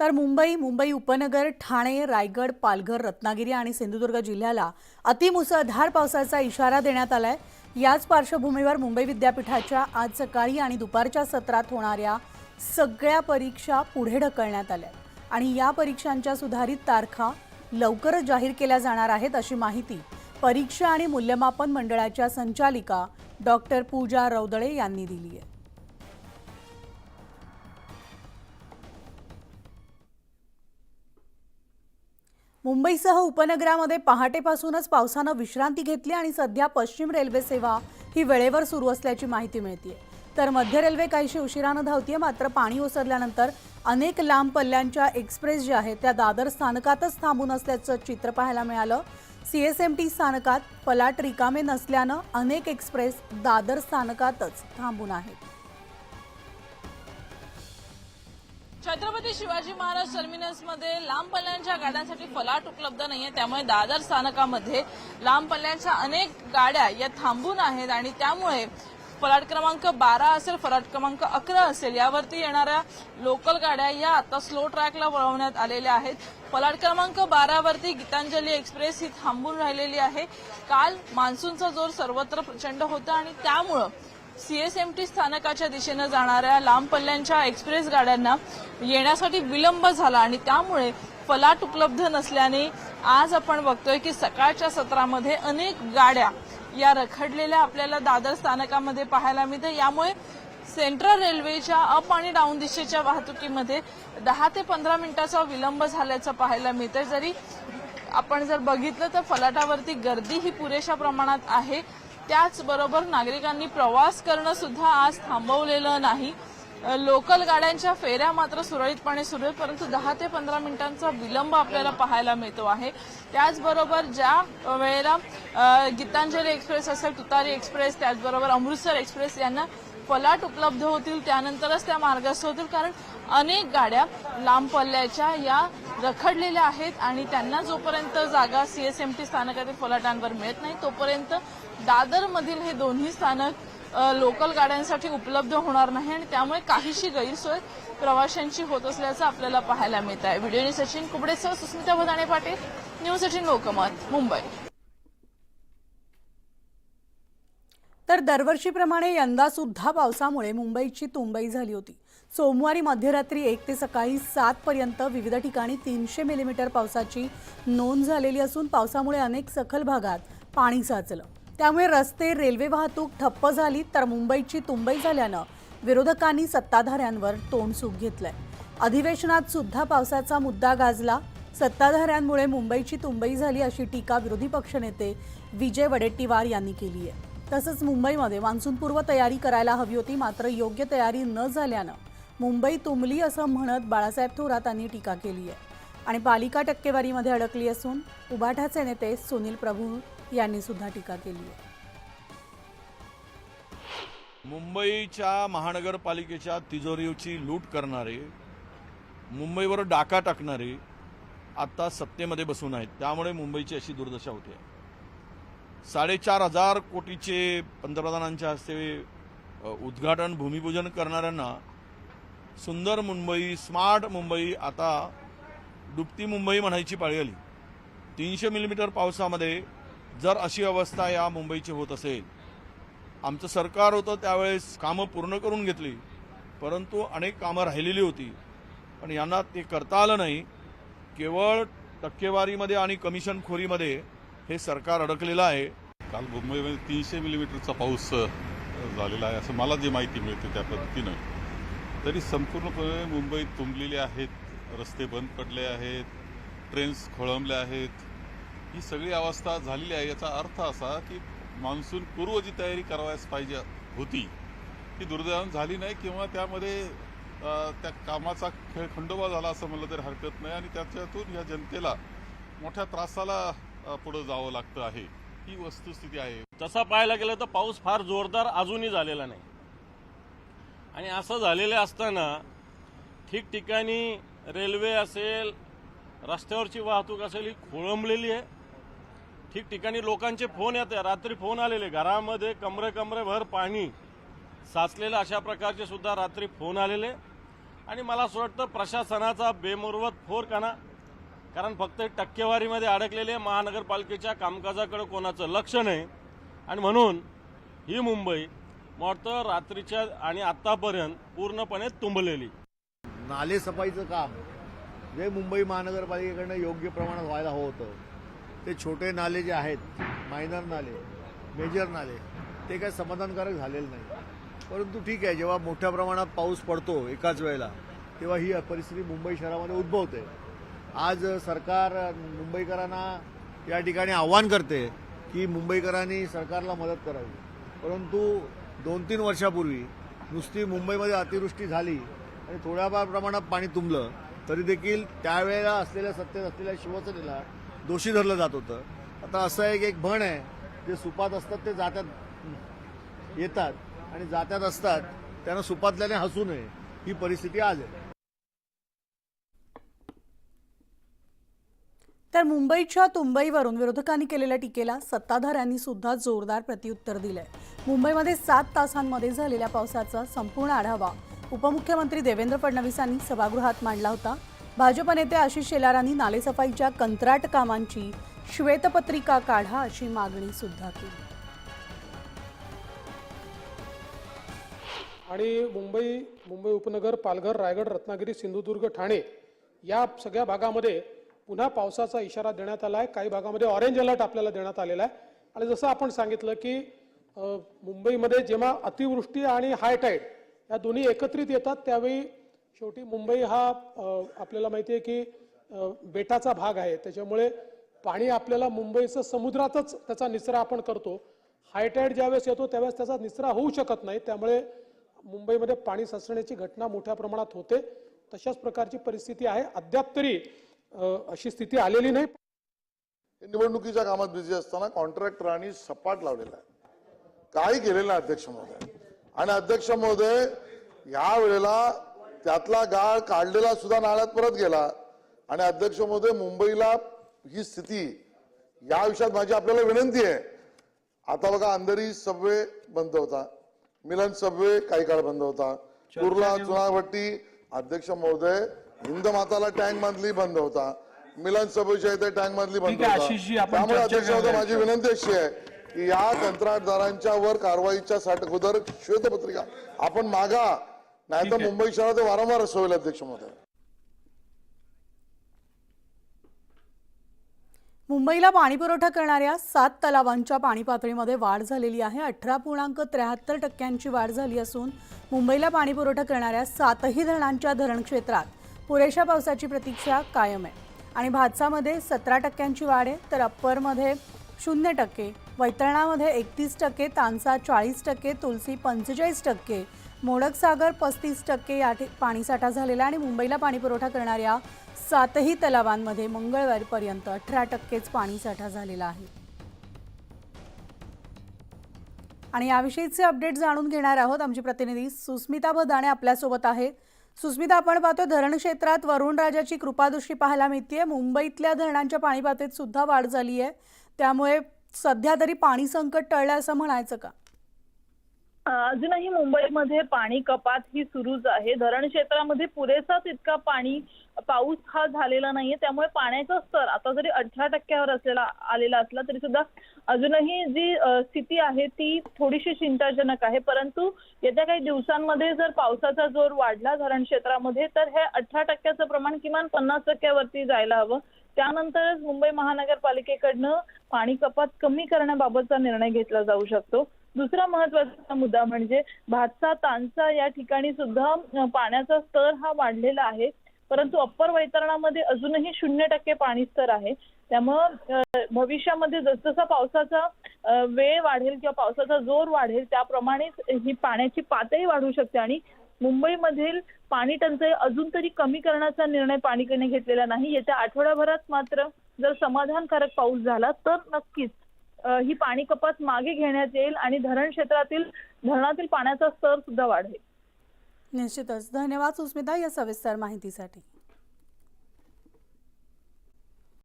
तर मुंबई मुंबई उपनगर ठाणे रायगड पालघर रत्नागिरी आणि सिंधुदुर्ग जिल्ह्याला अतिमुसळधार पावसाचा इशारा देण्यात आलाय. याच पार्श्वभूमीवर मुंबई विद्यापीठाच्या आज सकाळी आणि दुपारच्या सत्रात होणाऱ्या सगळ्या परीक्षा पुढे ढकलण्यात आल्या आणि या परीक्षांच्या सुधारित तारखा लवकरच जाहीर केल्या जाणार आहेत अशी माहिती परीक्षा आणि मूल्यमापन मंडळाच्या संचालिका डॉक्टर पूजा रौदळे यांनी दिली आहे. मुंबईसह उपनगरामध्ये पहाटेपासूनच पावसानं विश्रांती घेतली आणि सध्या पश्चिम रेल्वे सेवा ही वेळेवर सुरू असल्याची माहिती मिळते तर मध्य रेल्वे काहीशी उशिरानं धावतीये मात्र पाणी ओसरल्यानंतर अनेक लांब पल्ल्यांच्या एक्सप्रेस ज्या आहेत त्या दादर स्थानकातच थांबून असल्याचं चित्र पाहायला मिळालं. सीएसएमटी स्थानकात फलाट रिकामे नसल्यानं अनेक एक्सप्रेस दादर स्थानकातच थांबून आहेत. छत्रपती शिवाजी महाराज टर्मिनसमध्ये लांब पल्ल्यांच्या गाड्यांसाठी फलाट उपलब्ध नाहीये. त्यामुळे दादर स्थानकामध्ये लांब पल्ल्यांच्या अनेक गाड्या या थांबून आहेत आणि त्यामुळे फलाट क्रमांक बारा असेल फलाट क्रमांक अकरा असेल यावरती येणाऱ्या लोकल गाड्या या आता स्लो ट्रॅकला वळवण्यात आलेल्या आहेत. फलाट क्रमांक बारावरती गीतांजली एक्सप्रेस ही थांबून राहिलेली आहे. काल मान्सूनचा जोर सर्वत्र प्रचंड होता आणि त्यामुळं सीएसएमटी स्थानकाच्या दिशेनं जाणाऱ्या लांब पल्ल्यांच्या एक्सप्रेस गाड्यांना येण्यासाठी विलंब झाला आणि त्यामुळे फलाट उपलब्ध नसल्याने आज आपण बघतोय की सकाळच्या सत्रामध्ये अनेक गाड्या या रखडलेल्या आपल्याला दादर स्थानकामध्ये पाहायला मिळते. यामुळे सेंट्रल रेल्वेच्या अप आणि डाऊन दिशेच्या वाहतुकीमध्ये दहा ते पंधरा मिनिटाचा विलंब झाल्याचं पाहायला मिळतंय. जरी आपण जर बघितलं तर फलाटावरती गर्दी ही पुरेशा प्रमाणात आहे. त्याचबरोबर नागरिकांनी प्रवास करणं सुद्धा आज थांबवलेलं नाही. लोकल गाड्यांच्या फेऱ्या मात्र सुरळीतपणे सुरू आहेत परंतु दहा ते पंधरा मिनिटांचा विलंब आपल्याला पाहायला मिळतो आहे. त्याचबरोबर ज्या वेळेला गीतांजली एक्सप्रेस असेल तुतारी एक्सप्रेस त्याचबरोबर अमृतसर एक्सप्रेस यांना फलाट उपलब्ध होतील त्यानंतरच त्या मार्गस्थ होतील कारण अनेक गाड्या लांब पल्ल्याच्या या रखडलेल्या आहेत आणि त्यांना जोपर्यंत जागा सीएसएमटी स्थानकातील फलाटांवर मिळत नाही तोपर्यंत दादरमधील हे दोन्ही स्थानक लोकल गाड्यांसाठी उपलब्ध होणार नाही आणि त्यामुळे काहीशी गैरसोय प्रवाशांची होत असल्याचं आपल्याला पाहायला मिळत आहे. व्हिडिओ सचिन कुबडेसह सुस्मिता भदाणे पाटील न्यूज एटीन लोकमत मुंबई. तर दरवर्षीप्रमाणे यंदा सुद्धा पावसामुळे मुंबईची तुंबई झाली होती. सोमवारी मध्यरात्री एक ते सकाळी सात पर्यंत विविध ठिकाणी तीनशे मिलीमीटर पावसाची नोंद झालेली असून पावसामुळे अनेक सखल भागात पाणी साचलं. त्यामुळे रस्ते रेल्वे वाहतूक ठप्प झाली तर मुंबईची तुंबई झाल्यानं विरोधकांनी सत्ताधाऱ्यांवर तोंडसूक घेतलंय. अधिवेशनात सुद्धा पावसाचा मुद्दा गाजला. सत्ताधाऱ्यांमुळे मुंबईची तुंबई झाली अशी टीका विरोधी पक्षनेते विजय वडेट्टीवार यांनी केली आहे. तसंच मुंबईमध्ये मान्सूनपूर्व तयारी करायला हवी होती मात्र योग्य तयारी न झाल्यानं मुंबई तुंबली असं म्हणत बाळासाहेब थोरात यांनी टीका केली आहे. आणि पालिका टक्केवारीमध्ये अडकली असून उबाठाचे नेते सुनील प्रभू यांनी सुद्धा टीका केली आहे. मुंबईच्या महानगरपालिकेच्या तिजोरीची लूट करणारे मुंबईवर डाका टाकणारे आता सत्तेमध्ये बसून आहेत. त्यामुळे मुंबईची अशी दुर्दशा होते. साडेचार हजार कोटीचे पंतप्रधानांच्या हस्ते उद्घाटन भूमिपूजन करणाऱ्यांना सुंदर मुंबई स्मार्ट मुंबई आता डुबती मुंबई म्हणायची पाळी आली. तीनशे मिलीमीटर पावसामध्ये जर अशी अवस्था या मुंबईची होत असेल आमचं सरकार होतं त्यावेळेस कामं पूर्ण करून घेतली परंतु अनेक कामं राहिलेली होती. पण यांना ते करता आलं नाही. केवळ टक्केवारीमध्ये आणि कमिशनखोरीमध्ये हे सरकार अडकलेलं आहे. काल मुंबईमध्ये तीनशे मिलीमीटरचा पाऊस झालेला आहे असं मला जी माहिती मिळते त्या पद्धतीनं. तरी संपूर्णपणे मुंबईत तुंबलेली आहेत. रस्ते बंद पडले आहेत ट्रेन्स खोळंबल्या आहेत. ही सगळी अवस्था झालेली आहे. याचा अर्थ असा की मान्सून पूर्व जी तयारी करावयास पाहिजे होती. ती दुर्दैवानं झाली नाही किंवा त्यामध्ये त्या कामाचा खेळ खंडोबा झाला असं म्हणलं तरी हरकत नाही आणि त्याच्यातून या जनतेला मोठ्या त्रासाला पुढं जावं लागतं आहे. ही वस्तुस्थिती आहे. तसा पाहायला गेलं तर पाऊस फार जोरदार अजूनही झालेला नाही. आणि असं झालेलं असताना ठिकठिकाणी रेल्वे असेल रस्त्यावरची वाहतूक असेल ही खोळंबलेली आहे. ठिकठिकाणी लोकांचे फोन येते रात्री फोन आलेले घरामध्ये कमरे कमरेभर पाणी. साचलेलं अशा प्रकारचे सुद्धा रात्री फोन आलेले आणि मला असं वाटतं प्रशासनाचा बेमुरवत फोरकाना कारण फक्त टक्केवारीमध्ये अडकलेले महानगरपालिकेच्या कामकाजाकडे कोणाचं लक्ष नाही. आणि म्हणून ही मुंबई मला वाटतं रात्रीच्या आणि आत्तापर्यंत पूर्णपणे तुंबलेली. नाले सफाईचं काम जे मुंबई महानगरपालिकेकडनं योग्य प्रमाणात व्हायला हवं होतं ते छोटे नाले जे आहेत मायनर नाले मेजर नाले ते काय समाधानकारक झालेलं नाही. परंतु ठीक आहे जेव्हा मोठ्या प्रमाणात पाऊस पडतो एकाच वेळेला तेव्हा ही परिस्थिती मुंबई शहरामध्ये उद्भवते. आज सरकार मुंबईकरांना या ठिकाणी आव्हान करते की मुंबईकरांनी सरकारला मदत करावी. परंतु दोन तीन वर्षापूर्वी नुसती मुंबईमध्ये अतिवृष्टी झाली आणि थोड्याफार प्रमाणात पाणी तुंबलं तरी देखील त्यावेळेला असलेल्या सत्तेत असलेल्या शिवसेनेला दोषी धरलं जात होतं. आता असं एक एक म्हण आहे जे सुपात असतात ते जात्यात येतात आणि जात्यात असतात त्यांना सुपातल्याने हसू नये ही परिस्थिती आज आहे. तर मुंबईच्या तुंबईवरून विरोधकांनी केलेल्या टीकेला सत्ताधाऱ्यांनी सुद्धा जोरदार प्रत्युत्तर दिलंय. मुंबईमध्ये सात तासांमध्ये झालेल्या पावसाचा संपूर्ण आढावा उपमुख्यमंत्री देवेंद्र फडणवीसांनी सभागृहात मांडला होता. भाजप नेते आशिष शेलारांनी नालेसफाईच्या कंत्राट कामांची श्वेतपत्रिका काढा अशी मागणी सुद्धा केली. आणि मुंबई मुंबई उपनगर पालघर रायगड रत्नागिरी सिंधुदुर्ग ठाणे या सगळ्या भागामध्ये पुन्हा पावसाचा इशारा देण्यात आला आहे काही भागामध्ये ऑरेंज अलर्ट आपल्याला देण्यात आलेला आहे. आणि जसं आपण सांगितलं की मुंबईमध्ये जेव्हा अतिवृष्टी आणि हाय टाईड या दोन्ही एकत्रित येतात. त्यावेळी शेवटी मुंबई हा आपल्याला माहिती आहे की बेटाचा भाग आहे. त्याच्यामुळे पाणी आपल्याला मुंबईचं समुद्रातच त्याचा निचरा आपण करतो. हायटाईड ज्यावेळेस येतो त्यावेळेस त्याचा निचरा होऊ शकत नाही. त्यामुळे मुंबईमध्ये पाणी साचण्याची घटना मोठ्या प्रमाणात होते. तशाच प्रकारची परिस्थिती आहे. अद्याप तरी अशी स्थिती आलेली नाही. निवडणुकीच्या कामात बिझी असताना कॉन्ट्रॅक्टरांनी सपाट लावलेला आहे. काही केलेला अध्यक्ष महोदय. आणि अध्यक्ष महोदय या वेळेला त्यातला गाळ काढलेला सुद्धा नाळ्यात परत गेला. आणि अध्यक्ष महोदय मुंबईला ही स्थिती या विषयात माझी आपल्याला विनंती आहे. आता बघा अंधेरी सबवे बंद होता. मिलन सबवे काही काळ बंद होता. कुर्ला चुनाभट्टी अध्यक्ष महोदय हिंद माताला टँक मधली बंद होता. मिलन सबवेच्या इथे टँक मधली बंद होता. त्यामुळे अध्यक्ष महोदय माझी विनंती अशी आहे की या कंत्राटदारांच्या वर कारवाईच्या साठी अगोदर श्वेतपत्रिका. आपण मागा नाहीतर मुंबई शहरात वारंवार असं होईल अध्यक्ष महोदय. मुंबईला पाणीपुरवठा करणाऱ्या सात तलावांच्या पाणी पातळीमध्ये वाढ झालेली आहे. अठरा पूर्णांक त्र्याहत्तर टक्क्यांची वाढ झाली असून मुंबईला पाणीपुरवठा करणाऱ्या सातही धरणांच्या धरण क्षेत्रात पुरेशा पावसाची प्रतीक्षा कायम आहे. आणि भातसामध्ये सतरा टक्क्यांची वाढ आहे तर अप्परमध्ये शून्य टक्के वैतरणामध्ये एकतीस टक्के तानसा चाळीस टक्के तुलसी पंचेचाळीस टक्के मोडकसागर पस्तीस टक्के या पाणीसाठा झालेला आणि मुंबईला पाणीपुरवठा करणाऱ्या सातही तलावांमध्ये मंगळवारपर्यंत अठरा टक्केच पाणीसाठा झालेला आहे. आणि याविषयीचे अपडेट जाणून घेणार आहोत आमची प्रतिनिधी सुस्मिता भदाणे आपल्यासोबत आहे सुस्मिता आपण पाहतोय धरण क्षेत्रात वरुणराजाची कृपादृष्टी पाहायला मिळते मुंबईतल्या धरणांच्या पाणी पातळीत सुद्धा वाढ झाली आहे त्यामुळे सध्या तरी पाणी संकट टळलं असं म्हणायचं का? अजूनही मुंबईमध्ये पाणी कपात ही सुरूच आहे. धरण क्षेत्रामध्ये पुरेसा तितका पाणी पाऊस हा झालेला नाहीये. त्यामुळे पाण्याचा स्तर आता जरी अठरा टक्क्यावर असलेला आलेला असला तरी सुद्धा अजूनही जी स्थिती आहे ती थोडीशी चिंताजनक आहे. परंतु येत्या काही दिवसांमध्ये जर पावसाचा जोर वाढला धरण क्षेत्रामध्ये तर हे अठरा टक्क्याचं प्रमाण किमान पन्नास टक्क्यावरती जायला हवं. त्यानंतरच मुंबई महानगरपालिकेकडनं पाणी कपात कमी करण्याबाबतचा निर्णय घेतला जाऊ शकतो. दुसरा महत्त्वाचा मुद्दा म्हणजे भातसा तानसा या ठिकाणी सुद्धा पाण्याचा स्तर हा वाढलेला आहे. परंतु अप्पर वैतरणामध्ये अजूनही शून्य टक्के पाणी स्तर आहे. त्यामुळं भविष्यामध्ये जसजसा पावसाचा वेळ वाढेल किंवा पावसाचा जोर वाढेल त्याप्रमाणेच ही पाण्याची पातळी वाढू शकते आणि मुंबईमधील पाणी टंचाई अजून तरी कमी करण्याचा निर्णय पालिकेने घेतलेला नाही. येत्या आठवड्याभरात मात्र जर समाधानकारक पाऊस झाला तर नक्कीच ही पाणी कपात मागे घेण्यात येईल आणि धरण क्षेत्रातील धरणातील पाण्याचा स्तर सुद्धा वाढेल. निश्चितच. धन्यवाद सुस्मिता या सविस्तर माहितीसाठी.